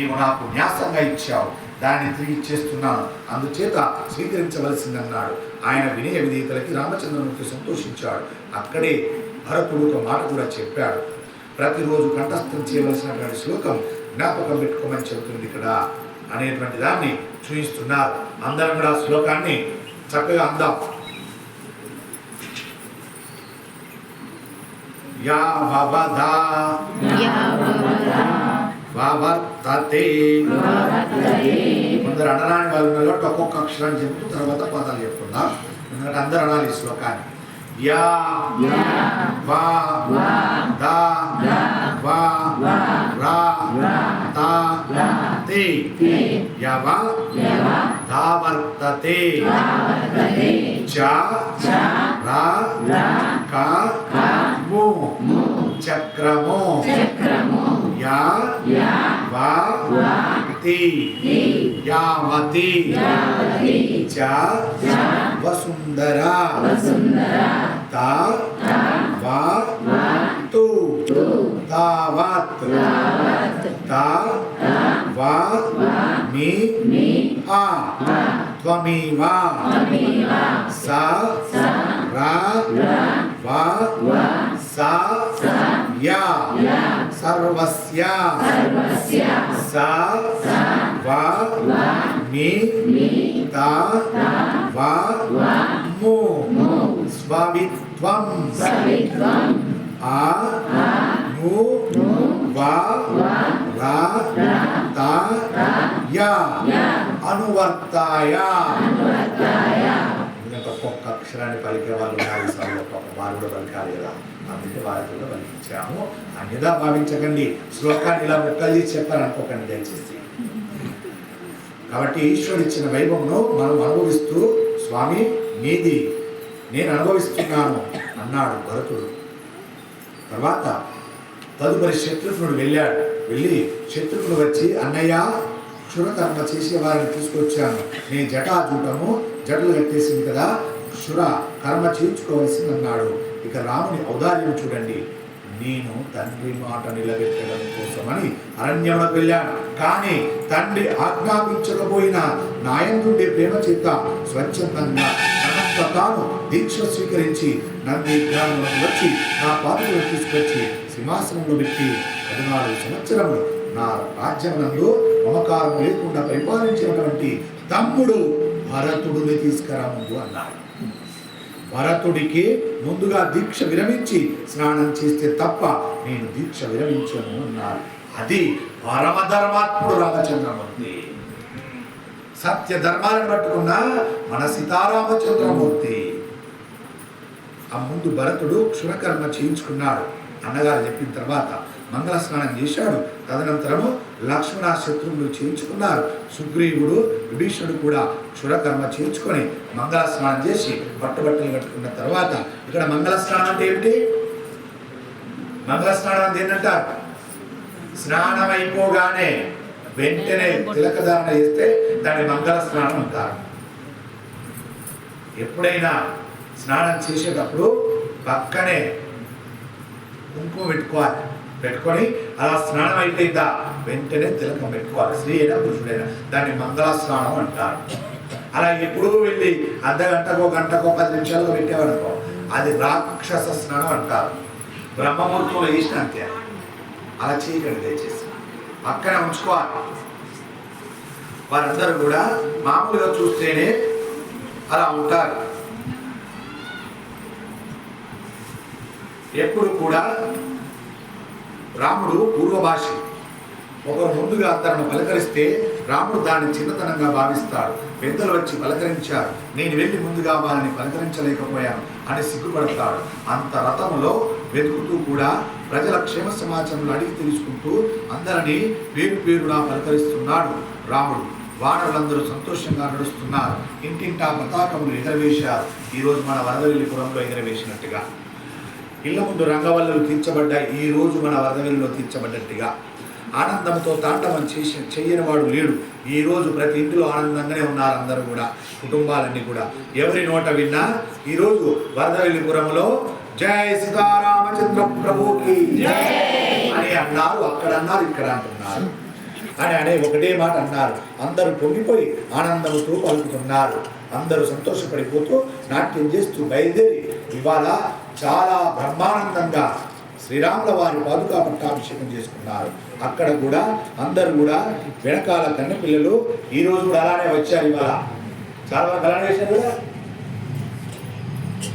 నీవు నాకు న్యాసంగా ఇచ్చావు. దాన్ని తిరిగి ఇచ్చేస్తున్నాను. అందుచేత స్వీకరించవలసిందన్నాడు. ఆయన వినయ విధేయతలకి రామచంద్రమూర్తి సంతోషించాడు. అక్కడే భరతుడు ఒక మాట కూడా చెప్పాడు. ప్రతిరోజు కంఠస్థం చేయవలసినటువంటి శ్లోకం జ్ఞాపకం పెట్టుకోమని చెబుతుంది ఇక్కడ. అనేటువంటి దాన్ని చూపిస్తున్నారు అందరం కూడా శ్లోకాన్ని చక్కగా అందాం. యా భవధా వవర్తతే కొందరు అనరాని వాళ్ళు ఉన్నారు కాబట్టి ఒక్కొక్క అక్షరాన్ని చెప్తూ తర్వాత పదాలు చెప్పుకుందాం. ఎందుకంటే అందరూ అనాలి ఈ శ్లోకాన్ని. యా వా దా వా రా తా. తే. యవ ధావర్తతే చ రా కా ము చక్రము. యా వా తి యావతి చ వసుంధరా తా వా తు తావత్ తా వా మీ ఆ త్వమేవ సా రా వా సా యా సర్వస్య. సా వా మీ తా వా ము స్వవిత్వం. ఆ ను వా రా తా యా. అనువర్తాయ. ఒక్కొక్క అక్షరాన్ని పలికే వాళ్ళు ఉన్నారు ఈ సభలో ఒక్కొక్క వారు కూడా పలికాలి కదా. అందుకే వారికి కూడా పలికించాము. అన్యదా భావించకండి. శ్లోకాన్ని ఇలా ముక్కలు చేసి చెప్పారు అనుకోకండి దయచేసి. కాబట్టి ఈశ్వరుడు ఇచ్చిన వైభవంను మనం అనుభవిస్తూ స్వామి నీది నేను అనుభవిస్తున్నాను అన్నాడు భరతుడు. తర్వాత తదుపరి శత్రుఘ్నుడు వెళ్ళాడు. వెళ్ళి శత్రుఘ్నుడు వచ్చి అన్నయ్య క్షురకర్మ చేసే వారిని తీసుకొచ్చాను. నేను జటాజూటము జటలు కట్టేసింది కదా క్షుర కర్మ చేయించుకోవలసిందన్నాడు. ఇక రాముని ఔదార్యం చూడండి. నేను తండ్రి మాట నిలబెట్టడం కోసమని అరణ్యంలోకి వెళ్ళాను. కానీ తండ్రి ఆజ్ఞాపించకపోయినా నాయందుండే ప్రేమ చేత స్వచ్ఛందంగా తనంత తాను దీక్ష స్వీకరించి నన్ను గ్రామంలోకి వచ్చి నా పాత్రలు తీసుకొచ్చి సింహాసనంలో పెట్టి పద్నాలుగు సంవత్సరములు నా రాజ్యమునందు మమకారం లేకుండా పరిపాలించినటువంటి తమ్ముడు భరతుడిని తీసుకురా ముందు అన్నాడు. భరతుడికి ముందుగా దీక్ష విరమించి స్నానం చేస్తే తప్ప నేను దీక్ష విరమించను అన్నారు అది పరమధర్మాత్ముడు రామచంద్రమూర్తి. సత్య ధర్మాలను పట్టుకున్న మన సీతారామచంద్రమూర్తి. ఆ ముందు భరతుడు క్షుణకర్మ చేయించుకున్నాడు. అన్నగారు చెప్పిన తర్వాత మంగళ స్నానం చేశాడు. తదనంతరము లక్ష్మణ శత్రువులు చేయించుకున్నారు. సుగ్రీవుడు విభీషణుడు కూడా క్షురకర్మ చేయించుకొని మంగళ స్నానం చేసి పట్టుబట్టలు కట్టుకున్న తర్వాత ఇక్కడ మంగళ స్నానం అంటే ఏమిటి? మంగళ స్నానం అంటే ఏంటంటారు? స్నానం అయిపోగానే వెంటనే తిలకధారణ చేస్తే దాన్ని మంగళ స్నానం అంటారు. ఎప్పుడైనా స్నానం చేసేటప్పుడు పక్కనే కుంకుమ పెట్టుకోవాలి. పెట్టుకొని అలా స్నానం అయిపోయిందా? వెంటనే తిలకం పెట్టుకోవాలి. స్త్రీ అయినా పురుషుడైనా. దాన్ని మంగళ స్నానం అంటారు. అలా ఎప్పుడూ వెళ్ళి అర్ధ గంటకో గంటకో పది నిమిషాల్లో పెట్టేవనుకో అది రాక్షస స్నానం అంటారు. బ్రహ్మముహూర్తంలో వేసిన అంతే అలా చేయకండి దయచేసి పక్కన ఉంచుకోవాలి. వారందరూ కూడా మామూలుగా చూస్తేనే అలా ఉంటారు. ఎప్పుడు కూడా రాముడు పూర్వభాషి. ఒక ముందుగా తనను పలకరిస్తే రాముడు దాన్ని చిన్నతనంగా భావిస్తాడు. పెద్దలు వచ్చి పలకరించారు. నేను వెళ్ళి ముందుగా వారిని పలకరించలేకపోయాను అని సిగ్గుపడతాడు. అంత రథములో వెతుకుతూ కూడా ప్రజల క్షేమ సమాచారం అడిగి తెలుసుకుంటూ అందరినీ పేరు పేరునా పలకరిస్తున్నాడు రాముడు. వానరులందరూ సంతోషంగా నడుస్తున్నారు. ఇంటింటా పతాకములు ఎగరవేశారు. ఈరోజు మన వరదవెల్లిపురంలో ఎగరవేసినట్టుగా. ఇళ్ళ ముందు రంగవల్లులు తీర్చబడ్డాయి. ఈ రోజు మన వరదవిల్లో తీర్చబడ్డట్టుగా. ఆనందంతో తాండవం చేసి చేయని వాడు లేడు ఈరోజు ప్రతి ఇంటిలో ఆనందంగానే ఉన్నారు అందరూ కూడా కుటుంబాలన్నీ కూడా. ఎవరి నోట విన్నా ఈరోజు వరదవెల్లిపురంలో జై సీతారామచంద్ర ప్రభుకి. అని అన్నారు అక్కడ అన్నారు ఇక్కడ అంటున్నారు. అని అనే ఒకటే మాట అన్నారు. అందరూ పొంగిపోయి ఆనందంతో పలుకుతున్నారు. అందరూ సంతోషపడిపోతూ నాట్యం చేస్తూ బయలుదేరి ఇవాళ చాలా బ్రహ్మానందంగా శ్రీరాముల వారి పాదుకా పట్టాభిషేకం చేసుకున్నారు. అక్కడ కూడా అందరూ కూడా వెనకాల కన్నపిల్లలు ఈ రోజు కూడా అలానే వచ్చారు ఇవాళ. చాలా మంది అలానే చేశారు కదా?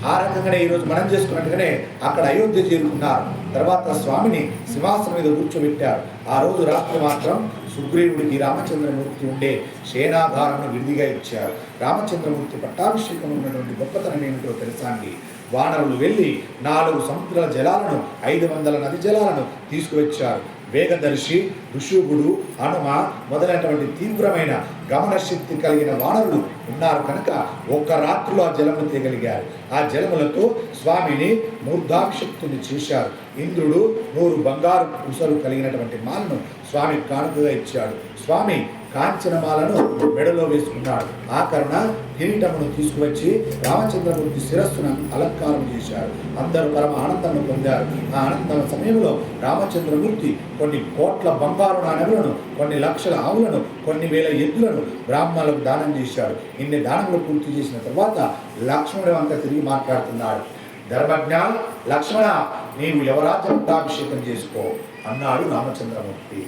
ఆ రకంగానే ఈరోజు మనం చేసుకున్నట్టుగానే అక్కడ అయోధ్య చేరుకున్నారు. తర్వాత స్వామిని సింహాసనం మీద కూర్చోబెట్టారు. ఆ రోజు రాత్రి మాత్రం సుగ్రీవుడికి రామచంద్రమూర్తి ఉండే సేనాధారాన్ని విడిదిగా ఇచ్చారు. రామచంద్రమూర్తి పట్టాభిషేకం ఉన్నటువంటి గొప్పతనం ఏమిటో తెలుసా అండి? వానరులు వెళ్ళి నాలుగు సముద్రాల జలాలను ఐదు వందల నది జలాలను తీసుకువచ్చారు. వేగదర్శి ఋషుగుడు హనుమ మొదలైనటువంటి తీవ్రమైన గమనశక్తి కలిగిన వానరులు ఉన్నారు కనుక ఒక్క రాత్రిలో ఆ జలము తీయగలిగారు ఆ జలములతో స్వామిని మూర్ధాభిషక్తుని చేశారు. ఇంద్రుడు నూరు బంగారు కుసలు కలిగినటువంటి మాలను స్వామి కానుకగా ఇచ్చాడు. స్వామి కాంచనమాలను మెడలో వేసుకున్నాడు. ఆ కరుణ కిరీటమును తీసుకువచ్చి రామచంద్రమూర్తి శిరస్సును అలంకారం చేశారు అందరూ పరమ ఆనందం పొందారు. ఆ ఆనందం సమయంలో రామచంద్రమూర్తి కొన్ని కోట్ల బంగారు నాణ్యములను కొన్ని లక్షల ఆవులను కొన్ని వేల ఎద్దులను బ్రాహ్మణులకు దానం చేశాడు. ఇన్ని దానములు పూర్తి చేసిన తర్వాత లక్ష్మణుడు వంక తిరిగి మాట్లాడుతున్నాడు. ధర్మజ్ఞ లక్ష్మణ నీవు యువరాజ పట్టాభిషేకం చేసుకో అన్నాడు రామచంద్రమూర్తి.